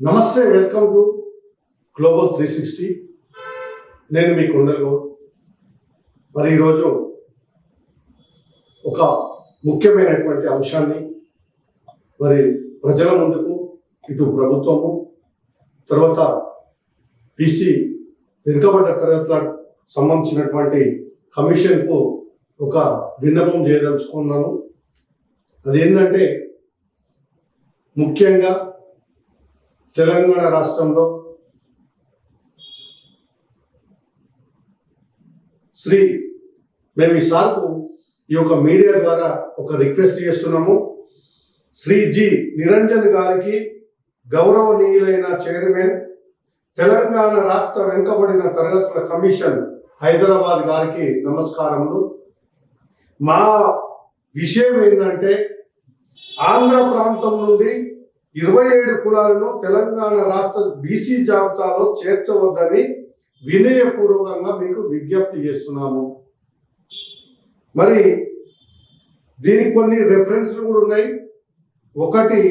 నమస్తే welcome to global three sixty నేను మీ కొండలో మరి ఈరోజు ఒక ముఖ్యమైనటువంటి అంశాన్ని మరి ప్రజల ముందుకు ఇటు ప్రభుత్వము తర్వాత బీసీ వెనుకబడ్డ తరగతుల సంబంధించినటువంటి కమిషన్కు ఒక విన్నపం చేయదలుచుకున్నాను. అదేంటంటే ముఖ్యంగా తెలంగాణ రాష్ట్రంలో శ్రీ మేము ఈ సార్కు ఈ యొక్క మీడియా ద్వారా ఒక రిక్వెస్ట్ చేస్తున్నాము. శ్రీ జి నిరంజన్ గారికి గౌరవనీయులైన చైర్మన్ తెలంగాణ రాష్ట్ర వెనుకబడిన తరగతుల కమిషన్ హైదరాబాద్ గారికి నమస్కారములు. మా విషయం ఏంటంటే ఆంధ్ర ప్రాంతం నుండి ఇరవై ఏడు కులాలను తెలంగాణ రాష్ట్ర బీసీ జాబితాలో చేర్చవద్దని వినయపూర్వకంగా మీకు విజ్ఞప్తి చేస్తున్నాము మరి దీనికి కొన్ని రెఫరెన్స్లు కూడా ఉన్నాయి. ఒకటి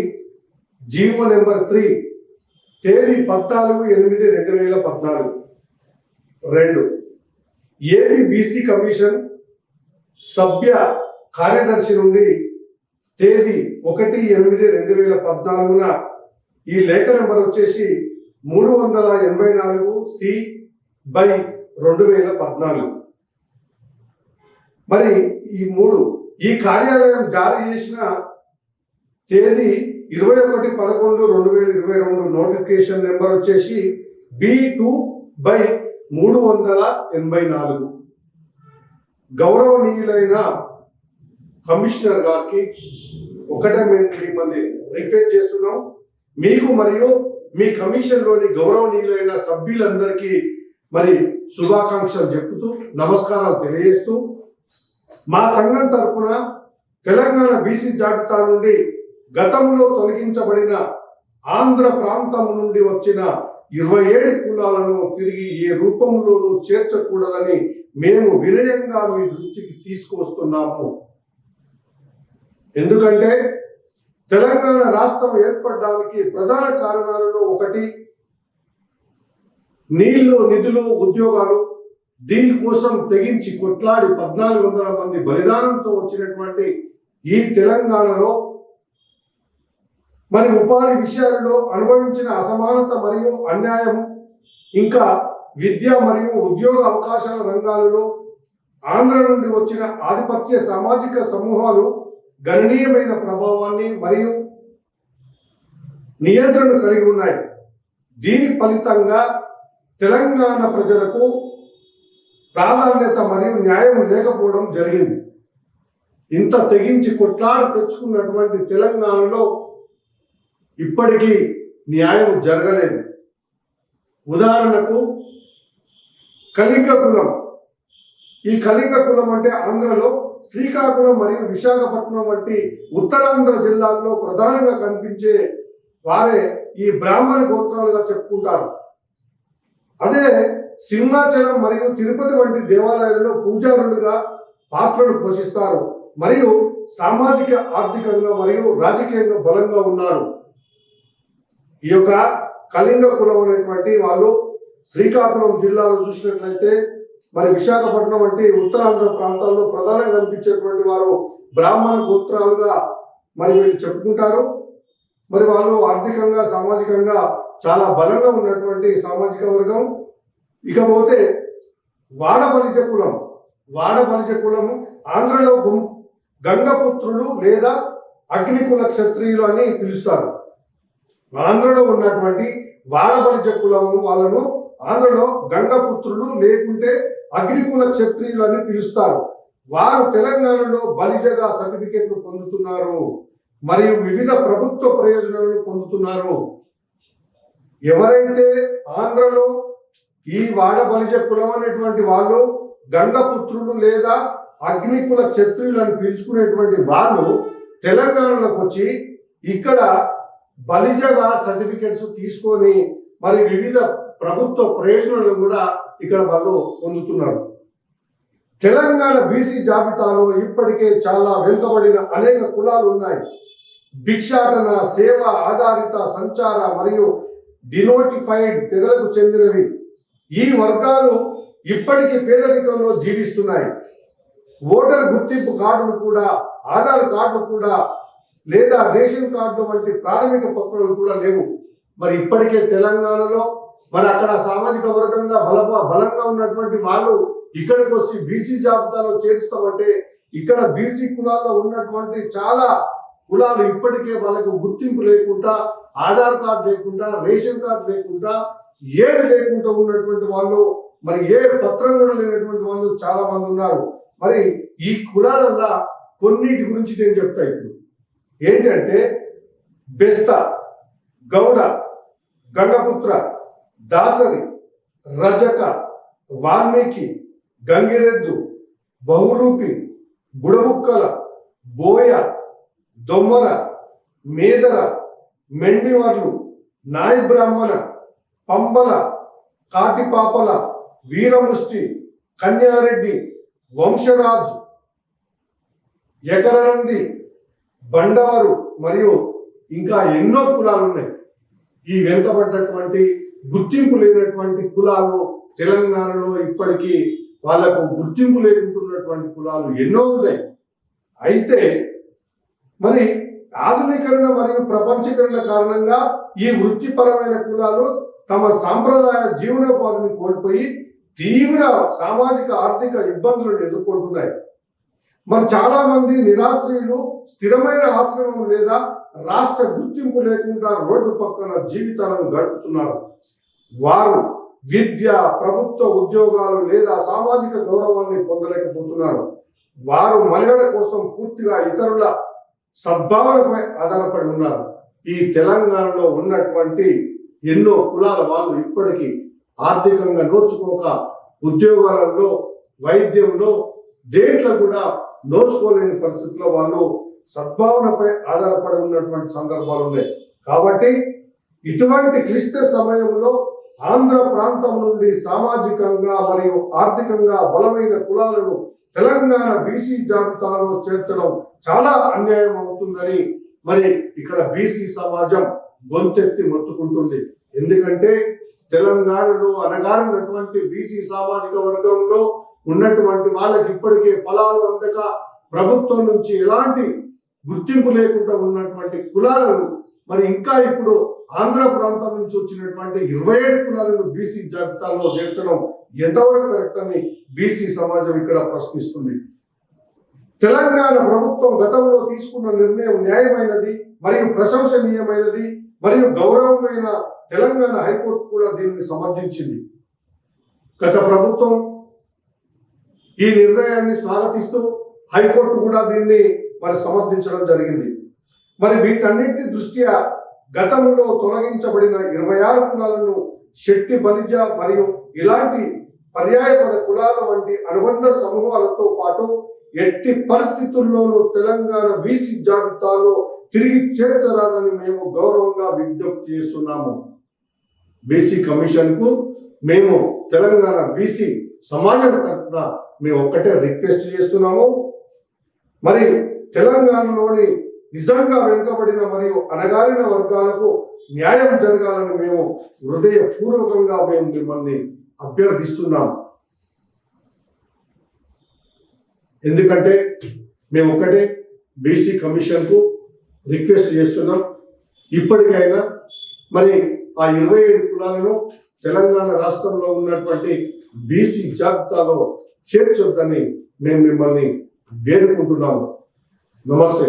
జీవో నెంబర్ త్రీ తేదీ పద్నాలుగు ఎనిమిది రెండు వేల పద్నాలుగు. రెండు ఏపీ బీసీ కమిషన్ సభ్య కార్యదర్శి నుండి తేదీ ఒకటి ఎనిమిది రెండు వేల పద్నాలుగున ఈ లేఖ నెంబర్ వచ్చేసి మూడు వందల ఎనభై నాలుగు సి బై రెండు వేల పద్నాలుగు. మరి ఈ మూడు ఈ కార్యాలయం జారీ చేసిన తేదీ ఇరవై ఒకటి పదకొండు రెండు వేల ఇరవై రెండు నోటిఫికేషన్ నెంబర్ వచ్చేసి బి టూ బై మూడు వందల ఎనభై నాలుగు. గౌరవనీయులైన కమిషనర్ గారికి ఒకటే మేము మిమ్మల్ని రిక్వెస్ట్ చేస్తున్నాం. మీకు మరియు మీ కమిషన్లోని గౌరవనీయులైన సభ్యులందరికీ మరి శుభాకాంక్షలు చెప్తూ నమస్కారాలు తెలియజేస్తూ మా సంఘం తరఫున తెలంగాణ బీసీ జాబితా నుండి గతంలో తొలగించబడిన ఆంధ్ర ప్రాంతం నుండి వచ్చిన ఇరవై ఏడు కులాలను తిరిగి ఏ రూపంలోనూ చేర్చకూడదని మేము వినయంగా మీ దృష్టికి తీసుకువస్తున్నాము. ఎందుకంటే తెలంగాణ రాష్ట్రం ఏర్పడడానికి ప్రధాన కారణాలలో ఒకటి నీళ్ళు నిధులు ఉద్యోగాలు. దీనికోసం తెగించి కొట్లాడి పద్నాలుగు వందల మంది బలిదానంతో వచ్చినటువంటి ఈ తెలంగాణలో మరి ఉపాధి విషయాలలో అనుభవించిన అసమానత మరియు అన్యాయం ఇంకా విద్య మరియు ఉద్యోగ అవకాశాల రంగాలలో ఆంధ్ర నుండి వచ్చిన ఆధిపత్య సామాజిక సమూహాలు గణనీయమైన ప్రభావాన్ని మరియు నియంత్రణ కలిగి ఉన్నాయి. దీని ఫలితంగా తెలంగాణ ప్రజలకు ప్రాధాన్యత మరియు న్యాయం లేకపోవడం జరిగింది. ఇంత తెగించి కొట్లాడి తెచ్చుకున్నటువంటి తెలంగాణలో ఇప్పటికీ న్యాయం జరగలేదు. ఉదాహరణకు కలింగ కులం. ఈ కళింగ కులం అంటే ఆంధ్రలో శ్రీకాకుళం మరియు విశాఖపట్నం వంటి ఉత్తరాంధ్ర జిల్లాల్లో ప్రధానంగా కనిపించే వారే ఈ బ్రాహ్మణ గోత్రాలుగా చెప్పుకుంటారు. అదే సింహాచలం మరియు తిరుపతి వంటి దేవాలయాల్లో పూజారులుగా పాత్రను పోషిస్తారు మరియు సామాజిక ఆర్థికంగా మరియు రాజకీయంగా బలంగా ఉన్నారు. ఈ యొక్క కళింగ కులం అనేటువంటి వాళ్ళు శ్రీకాకుళం జిల్లాలో చూసినట్లయితే మరి విశాఖపట్నం వంటి ఉత్తరాంధ్ర ప్రాంతాల్లో ప్రధానంగా కనిపించేటువంటి వారు బ్రాహ్మణ గోత్రాలుగా మరి వీళ్ళు చెప్పుకుంటారు. మరి వాళ్ళు ఆర్థికంగా సామాజికంగా చాలా బలంగా ఉన్నటువంటి సామాజిక వర్గం. ఇకపోతే వాడబలిజ కులం వాడబలిజ కులము ఆంధ్రలో గుం గంగపుత్రులు లేదా అగ్నికుల క్షత్రియులు అని పిలుస్తారు. ఆంధ్రలో ఉన్నటువంటి వాడబలిజ కులము వాళ్ళను ఆంధ్రలో గంగపుత్రులు లేకుంటే అగ్నికుల క్షత్రియులు అని పిలుస్తారు. వారు తెలంగాణలో బలిజగా సర్టిఫికెట్లు పొందుతున్నారు మరియు వివిధ ప్రభుత్వ ప్రయోజనాలను పొందుతున్నారు. ఎవరైతే ఆంధ్రలో ఈ వాడ బలిజ కులం అనేటువంటి వాళ్ళు గంగపుత్రులు లేదా అగ్నికుల క్షత్రియులు అని పిలుచుకునేటువంటి వాళ్ళు తెలంగాణలోకి వచ్చి ఇక్కడ బలిజగా సర్టిఫికెట్స్ తీసుకొని మరి వివిధ ప్రభుత్వ ప్రయోజనాలను కూడా ఇక్కడ వాళ్ళు పొందుతున్నారు. తెలంగాణ బీసీ జాబితాలో ఇప్పటికే చాలా వెనుకబడిన అనేక కులాలు ఉన్నాయి. భిక్షాటన సేవ ఆధారిత సంచార మరియు డినోటిఫైడ్ తెగలకు చెందినవి. ఈ వర్గాలు ఇప్పటికీ పేదరికంలో జీవిస్తున్నాయి. ఓటర్ గుర్తింపు కార్డులు కూడా ఆధార్ కార్డులు కూడా లేదా రేషన్ కార్డు వంటి ప్రాథమిక పత్రాలు కూడా లేవు. మరి ఇప్పటికే తెలంగాణలో మరి అక్కడ సామాజిక వర్గంగా బల బలంగా ఉన్నటువంటి వాళ్ళు ఇక్కడికి వచ్చి బీసీ జాబితాలో చేరుస్తామంటే ఇక్కడ బీసీ కులాల్లో ఉన్నటువంటి చాలా కులాలు ఇప్పటికే వాళ్ళకు గుర్తింపు లేకుండా ఆధార్ కార్డు లేకుండా రేషన్ కార్డు లేకుండా ఏది లేకుండా ఉన్నటువంటి వాళ్ళు మరి ఏ పత్రం కూడా లేనటువంటి వాళ్ళు చాలా మంది ఉన్నారు. మరి ఈ కులాలల్లా కొన్నిటి గురించి నేను చెప్తా ఇప్పుడు. ఏంటంటే బెస్త గౌడ గంగపుత్ర దాసరి రజక వాల్మీకి గంగిరెద్దు బహురూపి బుడబుక్కల బోయ దొమ్మర మేదర మెండివర్లు నాయ బ్రాహ్మణ పంబల కాటిపాపల వీరముష్టి కన్యారెడ్డి వంశరాజు ఎకరనంది బండవరు మరియు ఇంకా ఎన్నో కులాలు ఉన్నాయి ఈ వెనుకబడ్డటువంటి గుర్తింపు లేనటువంటి కులాలు తెలంగాణలో ఇప్పటికీ వాళ్ళకు గుర్తింపు లేకుంటున్నటువంటి కులాలు ఎన్నో ఉన్నాయి. అయితే మరి ఆధునీకరణ మరియు ప్రపంచీకరణ కారణంగా ఈ వృత్తిపరమైన కులాలు తమ సాంప్రదాయ జీవనోపాధిని కోల్పోయి తీవ్ర సామాజిక ఆర్థిక ఇబ్బందులను ఎదుర్కొంటున్నాయి. మరి చాలా మంది నిరాశ్రయులు స్థిరమైన ఆశ్రమం లేదా రాష్ట్ర గుర్తింపు లేకుండా రోడ్డు పక్కన జీవితాలను గడుపుతున్నారు. వారు విద్య ప్రభుత్వ ఉద్యోగాలు లేదా సామాజిక గౌరవాన్ని పొందలేకపోతున్నారు. వారు మనుగడ కోసం పూర్తిగా ఇతరుల సద్భావనపై ఆధారపడి ఉన్నారు. ఈ తెలంగాణలో ఉన్నటువంటి ఎన్నో కులాల వాళ్ళు ఇప్పటికీ ఆర్థికంగా నోచుకోక ఉద్యోగాలలో వైద్యంలో దేంట్లో కూడా నోచుకోలేని పరిస్థితిలో వాళ్ళు సద్భావనపై ఆధారపడి ఉన్నటువంటి సందర్భాలు ఉన్నాయి. కాబట్టి ఇటువంటి క్లిష్ట సమయంలో ఆంధ్ర ప్రాంతం నుండి సామాజికంగా మరియు ఆర్థికంగా బలమైన కులాలను తెలంగాణ బీసీ జాబితాలో చేర్చడం చాలా అన్యాయం అవుతుందని మరి ఇక్కడ బీసీ సమాజం గొంతెత్తి మొత్తుకుంటుంది. ఎందుకంటే తెలంగాణలో అనగారినటువంటి బీసీ సామాజిక వర్గంలో ఉన్నటువంటి వాళ్ళకి ఇప్పటికే ఫలాలు అందక ప్రభుత్వం నుంచి ఎలాంటి గుర్తింపు లేకుండా ఉన్నటువంటి కులాలను మరి ఇంకా ఇప్పుడు ఆంధ్ర ప్రాంతం నుంచి వచ్చినటువంటి ఇరవై ఏడు కులాలను బీసీ జాబితాలో చేర్చడం ఎంతవరకు కరెక్ట్ అని బీసీ సమాజం ఇక్కడ ప్రశ్నిస్తుంది. తెలంగాణ ప్రభుత్వం గతంలో తీసుకున్న నిర్ణయం న్యాయమైనది మరియు ప్రశంసనీయమైనది మరియు గౌరవమైన తెలంగాణ హైకోర్టు కూడా దీనిని సమర్థించింది. గత ప్రభుత్వం ఈ నిర్ణయాన్ని స్వాగతిస్తూ హైకోర్టు కూడా దీన్ని మరి సమర్థించడం జరిగింది. మరి వీటన్నిటి దృష్ట్యా గతంలో తొలగించబడిన ఇరవై ఆరు కులాలను శక్తి బలిజ మరియు ఇలాంటి పర్యాయపద కులాల వంటి అనుబంధ సమూహాలతో పాటు ఎట్టి పరిస్థితుల్లోనూ తెలంగాణ బీసీ జాబితాలో తిరిగి చేర్చరాదని మేము గౌరవంగా విజ్ఞప్తి చేస్తున్నాము. బీసీ కమిషన్కు మేము తెలంగాణ బీసీ సమాజం తరఫున మేము ఒక్కటే రిక్వెస్ట్ చేస్తున్నాము. మరి తెలంగాణలోని నిజంగా వెనుకబడిన మరియు అనగారిన వర్గాలకు న్యాయం జరగాలని మేము హృదయపూర్వకంగా మేము మిమ్మల్ని అభ్యర్థిస్తున్నాం. ఎందుకంటే మేము ఒక్కటే బీసీ కమిషన్కు రిక్వెస్ట్ చేస్తున్నాం. ఇప్పటికైనా మరి ఆ ఇరవై ఏడు కులాలను తెలంగాణ రాష్ట్రంలో ఉన్నటువంటి బీసీ జాబితాలో చేర్చొద్దని మేము మిమ్మల్ని వేడుకుంటున్నాము. నమస్తే